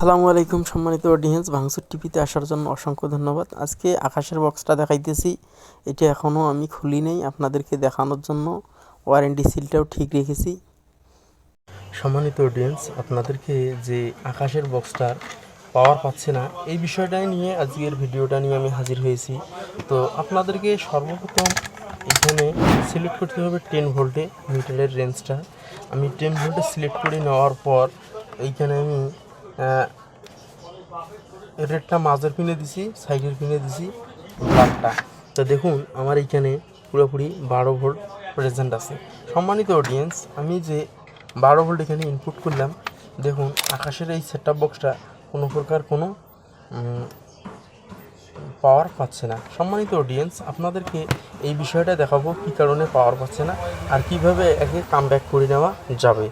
আসসালামু আলাইকুম সম্মানিত অডিয়েন্স ভাঙচুর টিভিতে আসার জন্য অসংখ্য ধন্যবাদ। আজকে আকাশের বক্সটা দেখাইতেছি, এটা এখনও আমি খুলি নেই, আপনাদেরকে দেখানোর জন্য ওয়ারেন্টি সিলটাও ঠিক রেখেছি। সম্মানিত অডিয়েন্স আপনাদেরকে যে আকাশের বক্সটার পাওয়ার পাচ্ছে না, এই বিষয়টাই নিয়ে আজকের ভিডিওটা নিয়ে আমি হাজির হয়েছি। তো আপনাদেরকে সর্বপ্রথম এখানে সিলেক্ট করতে হবে টেন ভোল্টে মিটারের রেঞ্জটা আমি টেন ভোল্টে সিলেক্ট করে নেওয়ার পর, এইখানে আমি রেডটা মাঝের পিনে দিছি, সাইডের পিনে দিছি ব্লাডটা তো দেখুন, আমার এইখানে পুরোপুরি বারো ভোল্ট প্রেজেন্ট আছে। সম্মানিত অডিয়েন্স আমি যে বারো ভোল্ট এখানে ইনপুট করলাম, দেখুন, আকাশের এই সেট বক্সটা কোনো প্রকার কোনো পাওয়ার পাচ্ছে না। সম্মানিত অডিয়েন্স আপনাদেরকে এই বিষয়টা দেখাবো কী কারণে পাওয়ার পাচ্ছে না আর কীভাবে একে কাম করে নেওয়া যাবে।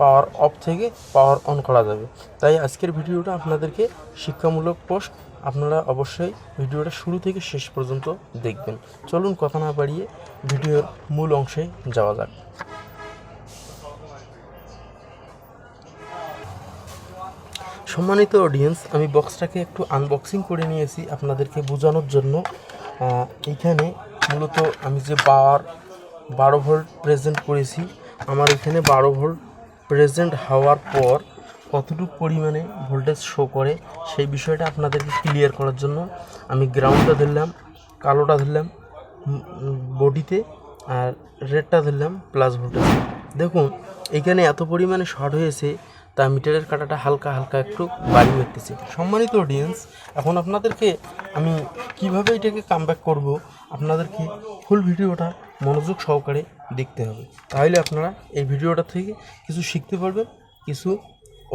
পাওয়ার অফ থেকে পাওয়ার অন করা যাবে। তাই আজকের ভিডিওটা আপনাদেরকে শিক্ষামূলক পোস্ট আপনারা অবশ্যই ভিডিওটা শুরু থেকে শেষ পর্যন্ত দেখবেন। চলুন কথা না বাড়িয়ে ভিডিওর মূল অংশে যাওয়া যাক। সম্মানিত অডিয়েন্স আমি বক্সটাকে একটু আনবক্সিং করে নিয়েছি আপনাদেরকে বোঝানোর জন্য। এখানে মূলত আমি যে পাওয়ার বারো ভোল্ট প্রেজেন্ট করেছি, আমার এখানে বারো ভোল্ট প্রেজেন্ট হওয়ার পর কতটুকু পরিমাণে ভোল্টেজ শো করে সেই বিষয়টা আপনাদেরকে ক্লিয়ার করার জন্য আমি গ্রাউন্ডটা ধরলাম, কালোটা ধরলাম বডিতে আর রেডটা ধরলাম প্লাস ভোল্টেজ দেখুন, এখানে এত পরিমাণে শর্ট হয়েছে তা মিটারের কাটাটা হালকা হালকা একটু বাড়ি হতেছে সম্মানিত অডিয়েন্স এখন আপনাদেরকে আমি কীভাবে এটাকে কামব্যাক করব, আপনাদেরকে ফুল ভিডিওটা মনোযোগ সহকারে দেখতে হবে। তাহলে আপনারা এই ভিডিওটা থেকে কিছু শিখতে পারবেন, কিছু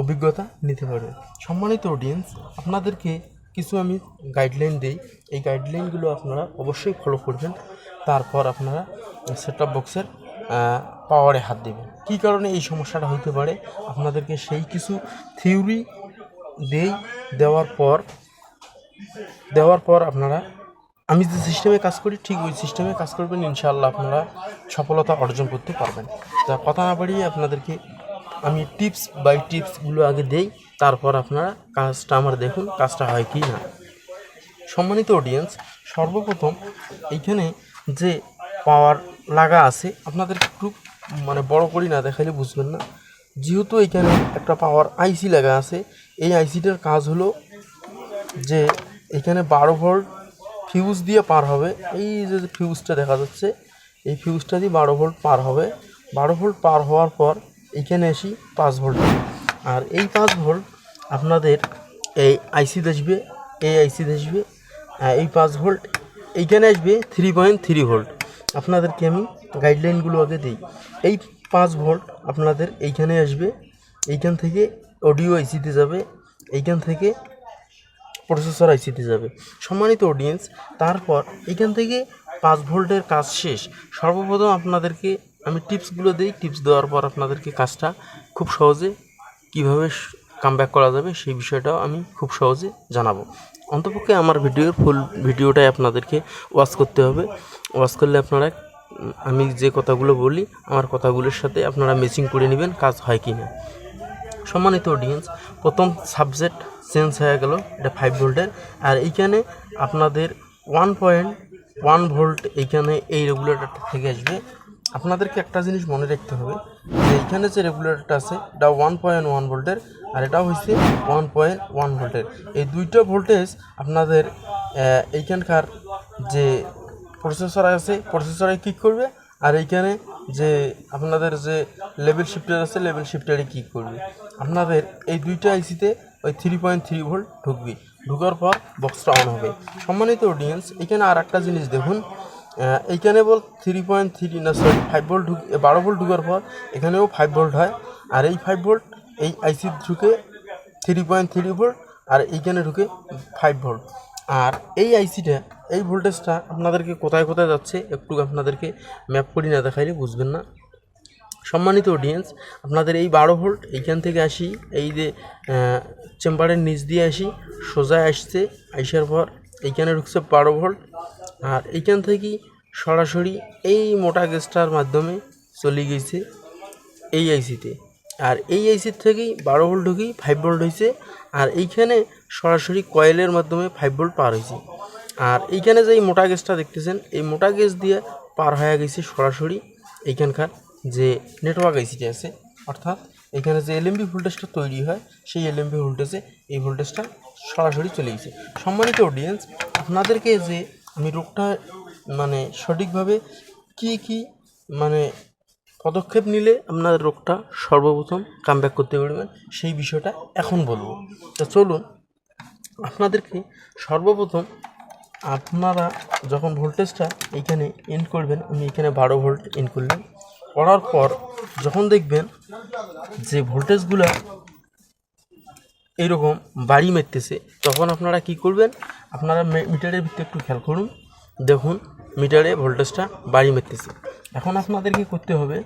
অভিজ্ঞতা নিতে পারবেন। সম্মানিত অডিয়েন্স আপনাদেরকে কিছু আমি গাইডলাইন দিই। এই গাইডলাইনগুলো আপনারা অবশ্যই ফলো করবেন। তারপর আপনারা সেট বক্সের পাওয়ারে হাত দেবেন। কী কারণে এই সমস্যাটা হইতে পারে? আপনাদেরকে সেই কিছু থিওরি দেই, দেওয়ার পর দেওয়ার পর আপনারা, আমি যে সিস্টেমে কাজ করি, ঠিক ওই সিস্টেমে কাজ করবেন, ইনশাআল্লাহ আপনারা সফলতা অর্জন করতে পারবেন। তা কথা না বাড়িয়ে আপনাদেরকে আমি টিপস বাই টিপসগুলো আগে দেই, তারপর আপনারা কাজটা আমার দেখুন, কাজটা হয় কি না। সম্মানিত অডিয়েন্স সর্বপ্রথম এইখানে যে পাওয়ার লাগা আছে আপনাদের একটু মানে বড় করি না দেখালে বুঝবেন না। যেহেতু এখানে একটা পাওয়ার আইসি লাগা আছে এই আইসিটার কাজ হলো যে এখানে বারো ভোল্ট ফিউজ দিয়ে পার হবে। এই যে ফিউজটা দেখা যাচ্ছে এই ফিউজটা দিয়ে বারো ভোল্ট পার হবে। বারো ভোল্ট পার হওয়ার পর এইখানে আসি পাঁচ ভোল্ট আর এই পাঁচ ভোল্ট আপনাদের এই আইসি আসবে এই আইসি আহ, এই পাঁচ ভোল্ট এইখানে আসবে থ্রি পয়েন্ট থ্রি ভোল্ট আপনাদেরকে আমি গাইডলাইনগুলো আগে দিই। এই পাঁচ ভোল্ট আপনাদের এইখানে আসবে, এইখান থেকে অডিও আইসিতে যাবে, এইখান থেকে প্রসেসর আইসিতে যাবে। সম্মানিত অডিয়েন্স তারপর এখান থেকে পাঁচ ভোল্টের কাজ শেষ। সর্বপ্রথম আপনাদেরকে আমি টিপসগুলো দিই। টিপস দেওয়ার পর আপনাদেরকে কাজটা খুব সহজে কীভাবে কামব্যাক করা যাবে সেই বিষয়টাও আমি খুব সহজে জানাব। অন্তপক্ষে আমার ভিডিওর ফুল ভিডিওটাই আপনাদেরকে ওয়াচ করতে হবে। ওয়াচ করলে আপনারা, আমি যে কথাগুলো বলি, আমার কথাগুলোর সাথে আপনারা ম্যাচিং করে নেবেন কাজ হয় কি না সম্মানিত অডিয়েন্স প্রথম সাবজেক্ট চেঞ্জ হয়ে গেল, এটা ফাইভ ভোল্টের আর এইখানে আপনাদের ওয়ান পয়েন্ট ওয়ান ভোল্ট এইখানে এই রেগুলেটরটা থেকে আসবে। আপনাদেরকে একটা জিনিস মনে রাখতে হবে যে এইখানে যে রেগুলেটরটা আছে, এটা ওয়ান পয়েন্ট ওয়ান ভোল্টের আর এটা হচ্ছে ওয়ান পয়েন্ট ওয়ান ভোল্টের এই দুইটা ভোল্টেজ আপনাদের এইখানকার যে প্রসেসর আছে প্রসেসরে কিক করবে? আর এইখানে যে আপনাদের যে লেভেল শিফটার আছে লেভেল শিফটারে কিক করবে? আপনাদের এই দুইটা আইসিতে ওই থ্রি পয়েন্ট থ্রি ভোল্ট ঢুকবে। ঢুকার পর বক্সটা অন হবে। সম্মানিত অডিয়েন্স এখানে আর একটা জিনিস দেখুন এইখানে বল থ্রি পয়েন্ট থ্রি না সরি ফাইভ ভোল্ট ঢুক বারো ভোল্ট ঢুকার পর এখানেও ফাইভ ভোল্ট হয়। আর এই ফাইভ ভোল্ট এই আইসি ঢুকে থ্রি পয়েন্ট থ্রি ভোল্ট আর এইখানে ঢুকে ফাইভ ভোল্ট আর এই আইসিটা এই ভোল্টেজটা আপনাদেরকে কোথায় কোথায় যাচ্ছে একটু আপনাদেরকে ম্যাপ করি না দেখাইলে বুঝবেন না। সম্মানিত অডিয়েন্স আপনাদের এই বারো ভোল্ট এইখান থেকে আসি, এই যে চেম্বারের নিচ দিয়ে আসি সোজা আসছে, আইসার পর এইখানে ঢুকছে বারো ভোল্ট আর এইখান থেকেই সরাসরি এই মোটা গেজটার মাধ্যমে চলে গেছে এই আইসিতে। আর এই আইসির থেকেই বারো ভোল্ট ঢুকেই ফাইভ ভোল্ট হয়েছে, আর এইখানে সরাসরি কয়েলের মাধ্যমে ফাইভ ভোল্ট পার হয়েছে। আর এইখানে যে এই মোটা গেজটা দেখতেছেন, এই মোটা গেজ দিয়ে পার হয়ে গেছে সরাসরি এইখানকার যে নেটওয়ার্ক আইসিটি আছে। অর্থাৎ এখানে যে এলএমবি ভোল্টেজটা তৈরি হয়, সেই এলএমবি ভোল্টেজে এই ভোল্টেজটা সরাসরি চলে গেছে। সম্মানিত অডিয়েন্স আপনাদেরকে যে আমি রোগটা মানে সঠিকভাবে কি কি মানে পদক্ষেপ নিলে আপনার রোগটা সর্বপ্রথম কামব্যাক করতে পারবেন, সেই বিষয়টা এখন বলব। তো চলুন, আপনাদেরকে সর্বপ্রথম আপনারা যখন ভোল্টেজটা এইখানে এন্ড করবেন, আমি এখানে বারো ভোল্ট এন্ড করলাম, করার পর যখন দেখবেন যে ভোল্টেজগুলো এইরকম বাড়ি মারতেছে, তখন আপনারা কি করবেন? আপনারা মিটারের ভিতরে একটু খেয়াল করুন। দেখুন, মিটারে ভোল্টেজটা বাড়ি মারতেছে। এখন আপনাদেরকে করতে হবে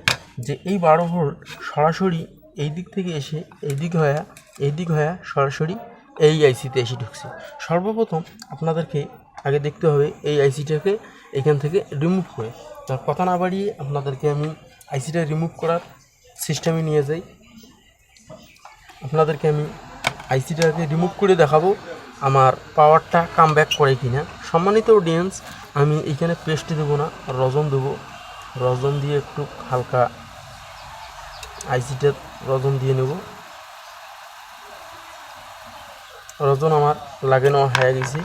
যে এই বারো ভোল্ট সরাসরি এই দিক থেকে এসে এই দিক হয়ে, এই দিক হয়ে সরাসরি এই আইসিতে এসে ঢুকছে। সর্বপ্রথম আপনাদেরকে আগে দেখতে হবে এই আইসিটাকে এখান থেকে রিমুভ করে। তার কথা না বাড়িয়ে আপনাদেরকে আমি আইসিটা রিমুভ করার সিস্টেমে নিয়ে যাই। আপনাদেরকে আমি আইসিটাকে রিমুভ করে দেখাবো। আমার পাওয়ারটা কাম ব্যাক করে কিনা, সম্মানিত অডিয়েন্স আমি এইখানে পেস্ট দেবো না রজন দেবো। রজন দিয়ে একটু হালকা আইসিটা রজন দিয়ে নেব। রজন আমার লাগে লাগানো হয়ে গেছে।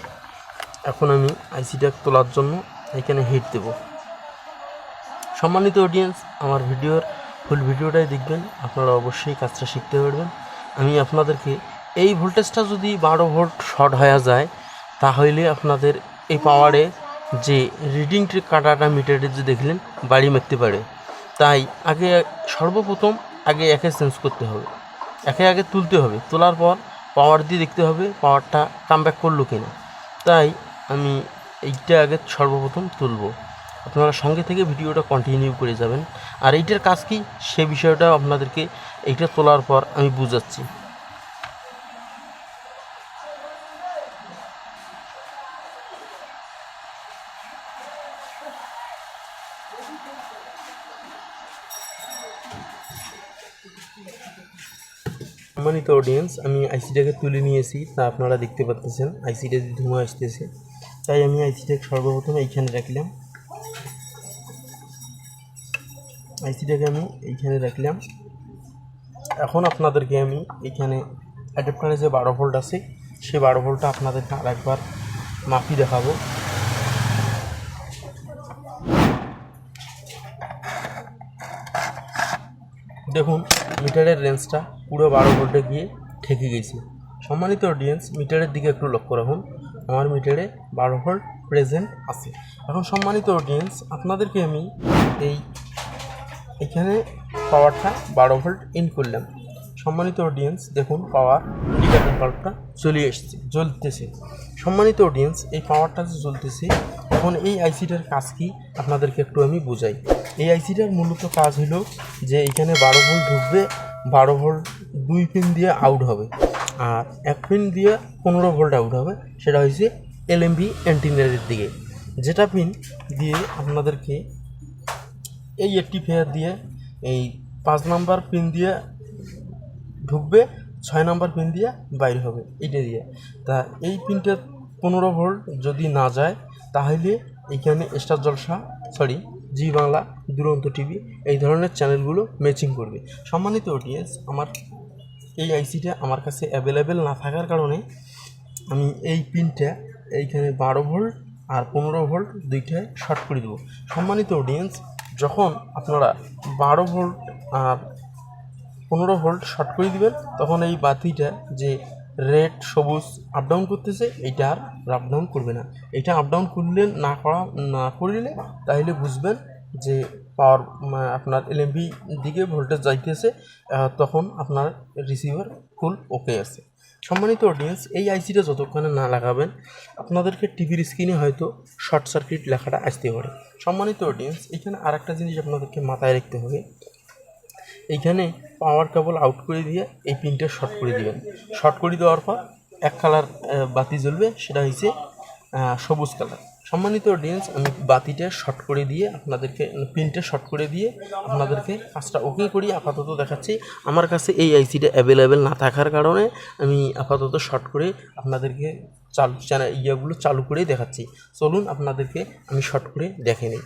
এখন আমি আইসিটা তোলার জন্য এখানে হিট দেব। সম্মানিত অডিয়েন্স আমার ভিডিওর ফুল ভিডিওটাই দেখবেন। আপনারা অবশ্যই কাজটা শিখতে পারবেন। আমি আপনাদেরকে এই ভোল্টেজটা যদি বারো ভোল্ট শর্ট হয়ে যায়, তাহলে আপনাদের এই পাওয়ারে যে রিডিং কাটাটা মিটারে যে দেখলেন, বাড়ি মারতে পারে। তাই আগে সর্বপ্রথম আগে একে চেঞ্জ করতে হবে। একে আগে তুলতে হবে। তোলার পর পাওয়ার দিয়ে দেখতে হবে পাওয়ারটা কাম কামব্যাক করল কিনা। তাই আমি এইটা আগে সর্বপ্রথম তুলব। আপনারা সঙ্গে থেকে ভিডিওটা কন্টিনিউ করে যাবেন। আর এইটার কাজ কি? সে বিষয়টা আপনাদেরকে এইটা তোলার পর আমি বুঝাচ্ছি। সম্মানিত অডিয়েন্স আমি আইসিটাকে তুলে নিয়েছি, তা আপনারা দেখতে পাচ্ছেন। আইসিটা দিয়ে ধুমা আসতেছে। তাই আমি আইসিটাকে সর্বপ্রথম এইখানে রাখলাম। আইসিটাকে আমি এইখানে রাখলাম। এখন আপনাদেরকে আমি এইখানে অ্যাডাপ্টারে যে বারো ভোল্ট আছে সেই বারো ভোল্টটা আপনাদেরকে আরেকবার মাপি দেখাবো। দেখুন মিটারের রেঞ্জটা পুরো বারো ভোল্টে গিয়ে ঠেকে গেছে। সম্মানিত অডিয়েন্স মিটারের দিকে একটু লক্ষ্য রাখুন। আমার মিটারে বারো ভোল্ট প্রেজেন্ট আছে। এখন সম্মানিত অডিয়েন্স আপনাদেরকে আমি এই এখানে পাওয়ারটা বারো ভোল্ট ইন করলাম। সম্মানিত অডিয়েন্স দেখুন পাওয়ার ইন্ডিকেটর বাল্বটা চলে এসছে, জ্বলতেছে। সম্মানিত অডিয়েন্স এই পাওয়ারটা যে জ্বলতেছে এখন এই আইসিটার কাজ কি? আপনাদেরকে একটু আমি বুঝাই। এই আইসিটার মূলত কাজ হলো যে এখানে বারো ভোল্ট ঢুকবে, বারো ভোল্ট দুই পিন দিয়ে আউট হবে। আর এক পিন দিয়ে পনেরো ভোল্ট আউট হবে, সেটা হয়েছে এলএমবি অ্যান্টিনারের দিকে। যেটা পিন দিয়ে আপনাদেরকে এই একটি ফেয়ার দিয়ে এই পাঁচ নাম্বার পিন দিয়ে ঢুকবে, ছয় নাম্বার পিন দিয়ে বাইর হবে, এইটা দিয়ে। তা এই পিনটা পনেরো ভোল্ট যদি না যায় তাহলে এইখানে Star Jalsha sorry Zee Bangla Duronto TV এই ধরনের চ্যানেলগুলো ম্যাচিং করবে। সম্মানিত অডিয়েন্স আমার এই আইসিটা আমার কাছে অ্যাভেলেবেল না থাকার কারণে আমি এই পিনটা এইখানে বারো ভোল্ট আর পনেরো ভোল্ট দুইটায় শর্ট করে দেবো। সম্মানিত অডিয়েন্স যখন আপনারা বারো ভোল্ট আর পনেরো ভোল্ট শর্ট করে দিবেন, তখন এই বাতিটা যে রেড সবুজ আপ ডাউন করতেছে, এইটা আর আপ ডাউন করবে না। এটা আপ ডাউন করলে না করা, না করলে তাহলে বুঝবেন যে পাওয়ার আপনার এলএমবি দিকে ভোল্টেজ যাইতেছে তখন আপনার রিসিভার ফুল ওকে আছে। সম্মানিত অডিয়েন্স এই আইসিটা যতক্ষণে না লাগাবেন, আপনাদেরকে টিভির স্ক্রিনে হয়তো শর্ট সার্কিট লেখাটা আসতে পারে। সম্মানিত অডিয়েন্স এখানে আরেকটা জিনিস আপনাদেরকে মাথায় রাখতে হবে এইখানে পাওয়ার কেবল আউট করে দিয়ে এই পিনটা শর্ট করে দিবেন। শর্ট করে দেওয়ার পর এক কালার বাতি জ্বলবে সেটা আহ, সবুজ কালার সম্মানিত অডিয়েন্স আমি বাতিটা শর্ট করে দিয়ে আপনাদেরকে পিনটা শর্ট করে দিয়ে আপনাদেরকে কাজটা ওকে করি আপাতত দেখাচ্ছি। আমার কাছে এই আইসিটা অ্যাভেলেবেল না থাকার কারণে আমি আপাতত শর্ট করে আপনাদেরকে চালু চ্যানেল ইয়েগুলো চালু করেই দেখাচ্ছি। চলুন আপনাদেরকে আমি শর্ট করে দেখে নিই।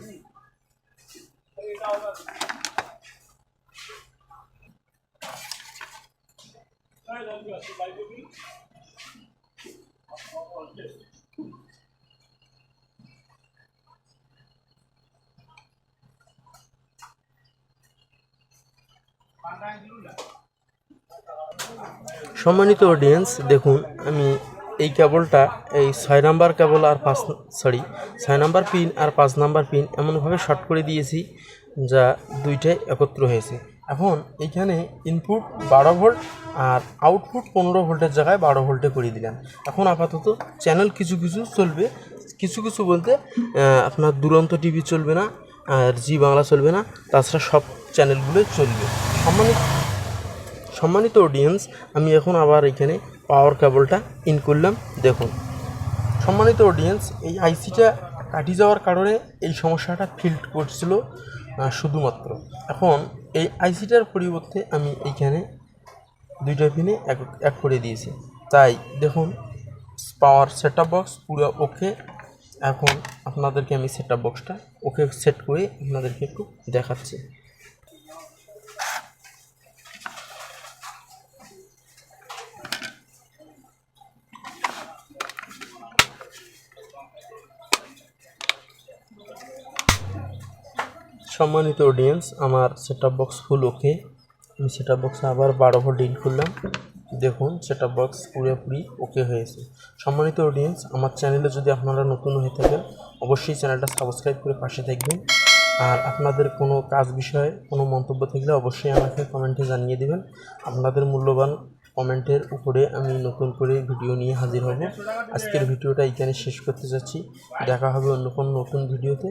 সম্মানিত অডিয়েন্স দেখুন, আমি এই কেবলটা এই ছয় নাম্বার কেবল আর পাঁচ সরি ছয় নাম্বার পিন আর পাঁচ নাম্বার পিন এমনভাবে শর্ট করে দিয়েছি, যা দুইটাই একত্র হয়েছে। এখন এইখানে ইনপুট বারো ভোল্ট আর আউটপুট পনেরো ভোল্টের জায়গায় বারো ভোল্টে করে দিলাম এখন আপাতত চ্যানেল কিছু কিছু চলবে। কিছু কিছু বলতে আপনার দুরন্ত টিভি চলবে না, আর জি বাংলা চলবে না, তাছাড়া সব চ্যানেলগুলো চলবে। সম্মানিত সম্মানিত অডিয়েন্স আমি এখন আবার এখানে পাওয়ার কেবলটা ইন করলাম। দেখুন, সম্মানিত অডিয়েন্স এই আইসিটা কাটি যাওয়ার কারণে এই সমস্যাটা ফিল্ড করছিল শুধুমাত্র। এখন এই আইসিটার পরিবর্তে আমি এইখানে দুইটা পিনে এক এক করে দিয়েছি। তাই দেখুন পাওয়ার সেট বক্স পুরো ওকে এখন আপনাদেরকে আমি সেট বক্সটা ওকে সেট করে আপনাদেরকে একটু দেখাচ্ছি। সম্মানিত অডিয়েন্স আমার সেট বক্স ফুল ওকে আমি সেট বক্সে আবার বারো ভোল্ট ইন করলাম। দেখুন সেট আপ বক্স পুরোপুরি ওকে হয়েছে। সম্মানিত অডিয়েন্স আমার চ্যানেলে যদি আপনারা নতুন হয়ে থাকেন, অবশ্যই চ্যানেলটা সাবস্ক্রাইব করে পাশে থাকবেন। আর আপনাদের কোনো কাজ বিষয়ে, কোনো মন্তব্য থাকলে অবশ্যই আমাকে কমেন্টে জানিয়ে দেবেন। আপনাদের মূল্যবান কমেন্টের উপরে আমি নতুন করে ভিডিও নিয়ে হাজির হব। আজকের ভিডিওটা এইখানে শেষ করতে যাচ্ছি। দেখা হবে অন্য কোনো নতুন ভিডিওতে